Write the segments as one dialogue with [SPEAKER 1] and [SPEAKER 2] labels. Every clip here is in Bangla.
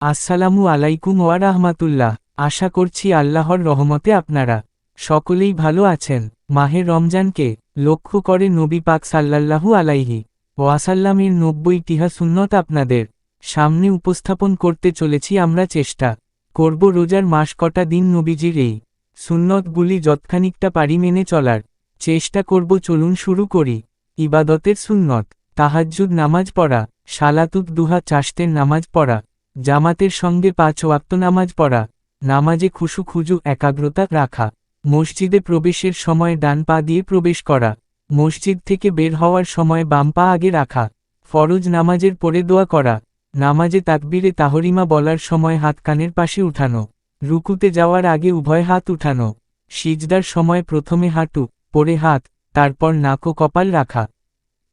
[SPEAKER 1] আসসালামু আলাইকুম ওয়া রাহমাতুল্লাহ। আশা করছি আল্লাহর রহমতে আপনারা সকলেই ভালো আছেন। মাহে রমজানকে লক্ষ্য করে নবী পাক সাল্লাল্লাহু আলাইহি ওয়াসাল্লামের নব্বইটিহা সুন্নত আপনাদের সামনে উপস্থাপন করতে চলেছি আমরা চেষ্টা করব রোজার মাস কটা দিন নবীজির এই সুন্নতগুলি যৎখানিকটা পারি মেনে চলার। চেষ্টা করব চলুন শুরু করি। ইবাদতের সুন্নত, তাহাজ্জুদ নামাজ পড়া সালাতুত দুহা চাষতের নামাজ পড়া জামাতের সঙ্গে পাঁচ ওয়াক্ত নামাজ পড়া, নামাজে খুশু খুজু, একাগ্রতা রাখা, মসজিদে প্রবেশের সময় ডান পা দিয়ে প্রবেশ করা, মসজিদ থেকে বের হওয়ার সময় বাম পা আগে রাখা, ফরজ নামাজের পরে দোয়া করা, নামাজে তাকবিরে তাহরিমা বলার সময় হাত কানের পাশে উঠানো, রুকুতে যাওয়ার আগে উভয় হাত উঠানো, সিজদার সময় প্রথমে হাঁটু, পরে হাত, তারপর নাক কপাল রাখা,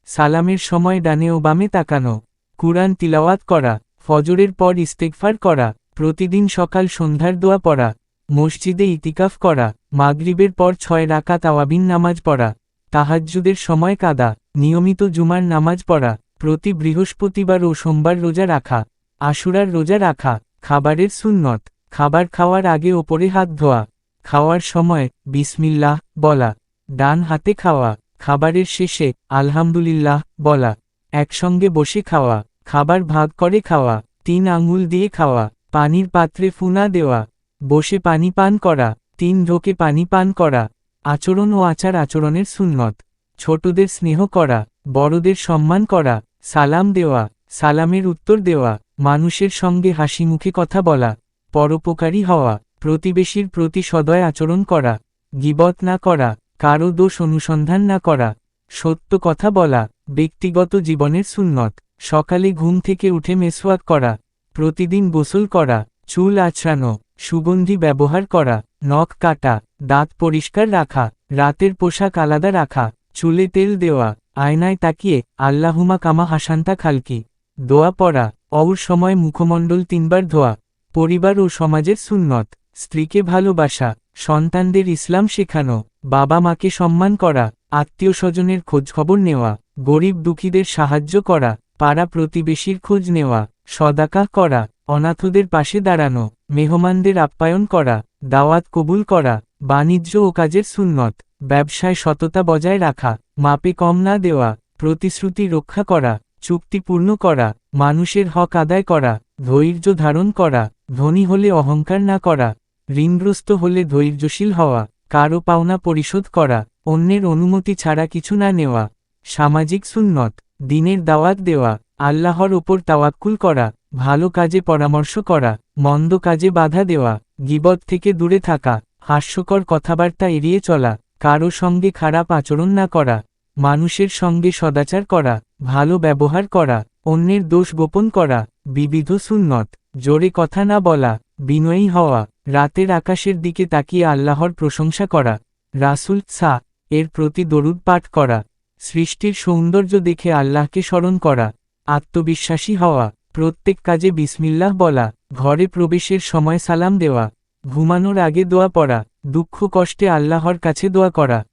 [SPEAKER 1] সালামের সময় ডানে ও বামে তাকানো, কুরআন তিলাওয়াত করা ফজরের পর ইস্তেকফার করা, প্রতিদিন সকাল সন্ধ্যার দোয়া পড়া, মসজিদে ইতিকাফ করা, মাগরিবের পর ছয় রাকাত তাওয়াবিন নামাজ পড়া, তাহাজ্জুদের সময় কাদা, নিয়মিত জুমার নামাজ পড়া, প্রতি বৃহস্পতিবার ও সোমবার রোজা রাখা, আশুরার রোজা রাখা, খাবারের সুন্নত, খাবার খাওয়ার আগে ওপরে হাত ধোয়া, খাওয়ার সময় বিসমিল্লাহ বলা, ডান হাতে খাওয়া, খাবারের শেষে আলহামদুলিল্লাহ বলা, একসঙ্গে বসে খাওয়া। খাবার ভাগ করে খাওয়া, তিন আঙুল দিয়ে খাওয়া, পানির পাত্রে ফুনা দেওয়া, বসে পানি পান করা, তিন ঢোকে পানি পান করা, আচরণ ও আচার আচরণের সুন্নত, ছোটদের স্নেহ করা, বড়দের সম্মান করা, সালাম দেওয়া, সালামের উত্তর দেওয়া, মানুষের সঙ্গে হাসি মুখে কথা বলা, পরোপকারী হওয়া, প্রতিবেশীর প্রতি সদয় আচরণ করা, গিবত না করা, কারও দোষ অনুসন্ধান না করা, সত্য কথা বলা, ব্যক্তিগত জীবনের সুন্নত। সকালে ঘুম থেকে উঠে মেসওয়াক করা, প্রতিদিন গোসল করা, চুল আছড়ানো, সুগন্ধি ব্যবহার করা, নখ কাটা, দাঁত পরিষ্কার রাখা, রাতের পোশাক আলাদা রাখা, চুলে তেল দেওয়া, আয়নায় তাকিয়ে আল্লাহুমা কামা হাসান্তা খালকি, দোয়া পড়া, অউর সময় মুখমণ্ডল তিনবার ধোয়া, পরিবার ও সমাজের সুন্নত, স্ত্রীকে ভালোবাসা, সন্তানদের ইসলাম শেখানো, বাবা মাকে সম্মান করা, আত্মীয় স্বজনের খোঁজখবর নেওয়া, গরিব দুঃখীদের সাহায্য করা পাড়া প্রতিবেশীর খোঁজ নেওয়া সদাকা করা, অনাথদের পাশে দাঁড়ানো, মেহমানদের আপ্যায়ন করা, দাওয়াত কবুল করা, বাণিজ্য ও কাজের সুন্নত, ব্যবসায় সততা বজায় রাখা, মাপে কম না দেওয়া, প্রতিশ্রুতি রক্ষা করা চুক্তি পূর্ণ করা, মানুষের হক আদায় করা, ধৈর্য ধারণ করা, ধনী হলে অহংকার না করা, ঋণগ্রস্ত হলে ধৈর্যশীল হওয়া, কারও পাওনা পরিশোধ করা, অন্যের অনুমতি ছাড়া কিছু না নেওয়া, সামাজিক সুন্নত। দিনের দাওয়াত দেওয়া, আল্লাহর ওপর তাওয়াক্কুল করা, ভালো কাজে পরামর্শ করা, মন্দ কাজে বাধা দেওয়া, গিবত থেকে দূরে থাকা, হাস্যকর কথাবার্তা এড়িয়ে চলা, কারও সঙ্গে খারাপ আচরণ না করা, মানুষের সঙ্গে সদাচার করা, ভালো ব্যবহার করা, অন্যের দোষ গোপন করা, বিবিধ সুন্নত, জোরে কথা না বলা, বিনয়ী হওয়া, রাতের আকাশের দিকে তাকিয়ে আল্লাহর প্রশংসা করা, রাসুল সা, এর প্রতি দরুদ পাঠ করা। সৃষ্টির সৌন্দর্য দেখে আল্লাহকে স্মরণ করা, আত্মবিশ্বাসী হওয়া, প্রত্যেক কাজে বিসমিল্লাহ বলা, ঘরে প্রবেশের সময় সালাম দেওয়া, ঘুমানোর আগে দোয়া পড়া, দুঃখ কষ্টে আল্লাহর কাছে দোয়া করা।